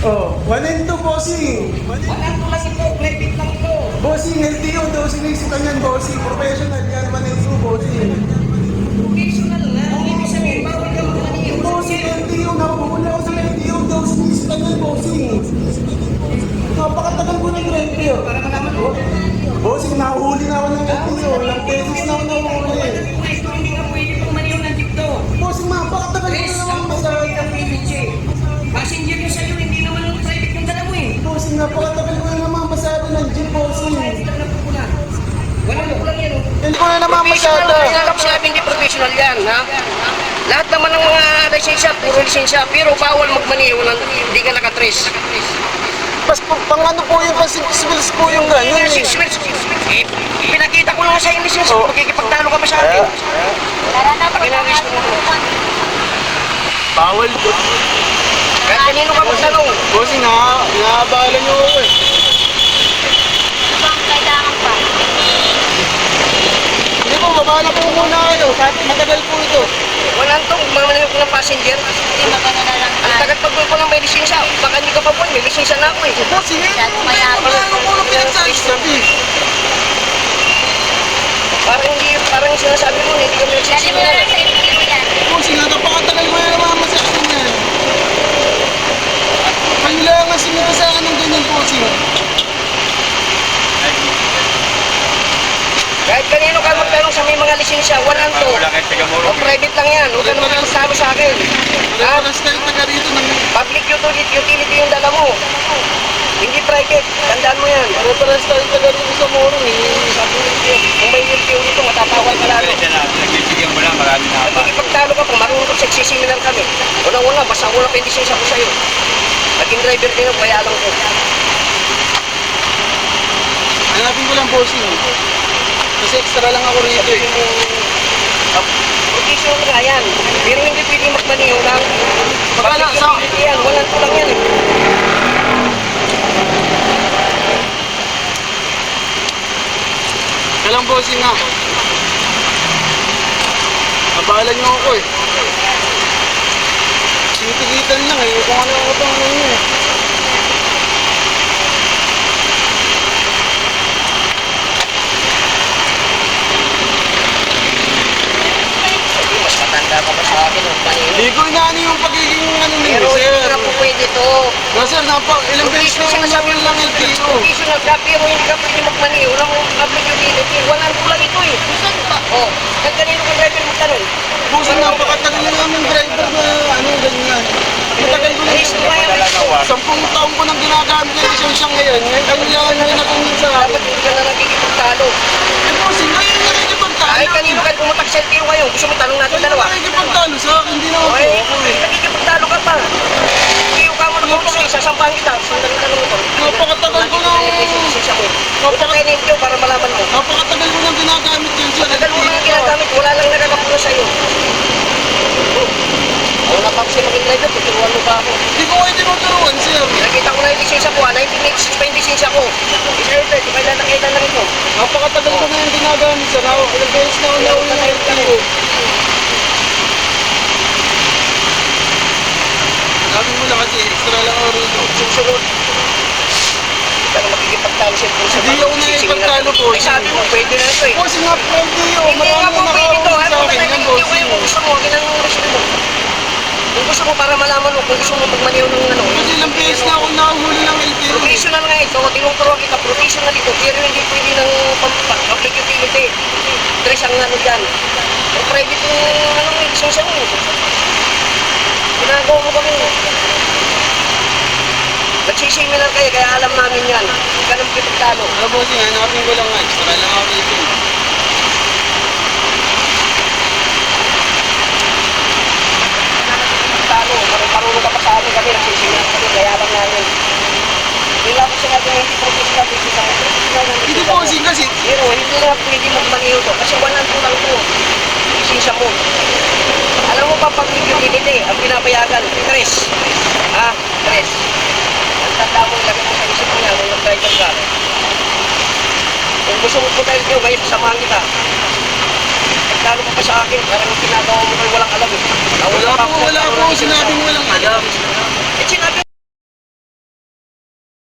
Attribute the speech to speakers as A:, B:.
A: Oh, 1 and 2, bossing.
B: Walang tulas ito, private lang ito.
A: Bossing, LTO daw sinisitan yan, bossing. Professional yan, 1 and 2, bossing.
B: Occasional na. Ang ibig sabihin, bawal ka magmaniyo.
A: Bossing, LTO, nakuhuli ako sa LTO daw sinisitan yan, bossing. Napakatagal ko ng LTO. Bossing, nahuhuli na ako ng LTO. Ilang beses na ako
B: Professional, kaya lang sinabi hindi professional yan, ha? Lahat naman ng mga lisensya, puro lisensya, pero bawal magmaniho ng hindi ka nakatrace.
A: Pas, pang ano po yung pasikis po yung
B: Yun
A: gano'n
B: yung.
A: Eh,
B: pinakita ko lang sa yung lisensya,
A: Oh.
B: magkikipagtalo ka pa sa akin.
C: Na,
B: Pakinagis ko mo.
A: Bawal po.
B: Kahit kanino ka magtanong,
A: Bossing, na, naabala niyo ako eh. Na po muna kayo. Matagal po ito.
B: walang tong mamaniho ko ng passenger.
C: Hindi maganda na lang
B: Ang tagal pag ko lang may lisensya, baka hindi ka pa po, may lisensya na ako eh.
A: Bossing, eh.
C: Masyado mayabang.
A: Ano po nung pinagsasabi?
B: Parang hindi, parang sinasabi mo, hindi kami
C: Dali mo na lang
B: nagsisimula.
C: sa ibigay mo yan.
A: Bossing, na napakatagal mo na naman masaksin yan. Kailangan sinita sa akin ng ganyan, bossing.
B: Kahit kanino may mga lisensya, walang to. O private lang yan, huwag ka naman magsabi sa akin. Ha?
A: Alas kayo taga rito ng...
B: Public utility, utility yung dala mo. Hindi private, tandaan mo yan.
A: Pare-paras tayo taga rito sa Moro eh.
B: Sabi mo, kung may LTO dito, matatawal ka lalo.
D: Nagbibigyan mo lang, marami na ako.
B: Magkikipagtalo ka, kung marunong ka nagsisimilar kami. Unang-una, basta ako na pendisensya ko sa'yo. Naging driver din ako, kaya alam ko.
A: Hanapin ko lang, bossing. Kasi extra lang ako rito eh.
B: Professional nga yan. Pero hindi pwede magmaniho lang.
A: Baka na, sa-
B: yan, walang kulang yan eh.
A: Kalang bossing nga. Abala niyo ako eh. Titigitan lang eh. Kung ano ako pang ano eh.
B: Sabi, mas matanda ka pa sa akin, magmaniho.
A: Hindi ko inaano yung pagiging ano nyo,
B: Pero
A: sir.
B: hindi na po pwede to.
A: No, sir, napa, ilang beses na ako
B: sabi
A: lang LTO.
B: Professional ka, pero hindi ka pwede magmaniho ng public utility. Walang kulang ito eh. Oh, kung kanino kung driver mo tanong.
A: Bossing, napakatagal na namin driver na ano, ganyan. Matagal ko na
B: mo gusto.
A: Sampung taong ko nang ginagamit yung lisensya ngayon. Ngayon, nyo na kung sa akin.
B: Dapat hindi ka na nagkikipagtalo.
A: Eh, bossing, ngayon na nakikipagtalo.
B: Ay, kanino kayo pumunta sa LTO ngayon? Gusto mo tanong natin dalawa?
A: na nakikipagtalo sa akin, hindi naman po
B: Okay,
A: ako eh.
B: nagkikipagtalo ka pa. Iyo ka mo na sasampahan kita. Sandali mo.
A: Napakatagal ko na-
B: Lisensya ko. Para malaman mo.
A: Napakatagal ko nang ginagamit yun, sir.
B: Tagal mo nang ginagamit, wala lang nakakapula sa'yo. Ako na pa kasi maging driver, tuturuan mo pa ako.
A: Hindi ko kayo tinuturuan, sir.
B: Nakita ko na yung lisensya ko, ah, 1986 pa yung lisensya ko. Sir, kailan na kailan na ito?
A: Napakatagal ko na yung ginagamit, sir. Ako, ilang beses na ako nauli ng LTO. Sabi mo lang kasi, rito.
B: Susunod. Hindi ka na makikipagtalo sa sa
A: Hindi ako po.
B: Ay, sabi mo, pwede na ito eh.
A: Boss, nga po, LTO.
B: Hindi nga po pwede ito. Ano ba tayo kayo kung gusto mo, ginanong gusto mo. Kung gusto mo para malaman mo, kung gusto mo magmaniw ng ano.
A: Kasi ilang beses na ako nahuli ng LTO.
B: Professional nga ito, tinuturuan kita, professional ito, pero hindi pwede ng public utility. Tres ang ano dyan. Private yung ano, yung lisensya mo. Ginagawa mo kami. Nagsisimilar kayo, kaya alam namin yan. Nang pipagtalo.
A: Ano, boss, nga, hanapin ko lang nga. Extra lang ako rito.
B: Talo, marunong ka pa sa amin kami, nagsisimilar kami, kaya alam namin. Hindi lang ako sinabi na hindi professional, professional, professional. ng
A: Hindi
B: lisensya
A: po
B: mo.
A: kasi
B: Pero hindi na pwede magmaniho to kasi walang tulang to. Lisensya mo. Alam mo pa pag utility, ang pinapayagan, tres. Ah, tres. Ang tanda mo, ilagay mo sa isip mo yan, ka. Kung gusto mo po tayo ngayon, ngayon, samahan kita. Nagtalo ka pa sa akin, parang ginagawa mo kayo walang alam eh.
A: Wala po, wala po. Sinabing walang alam.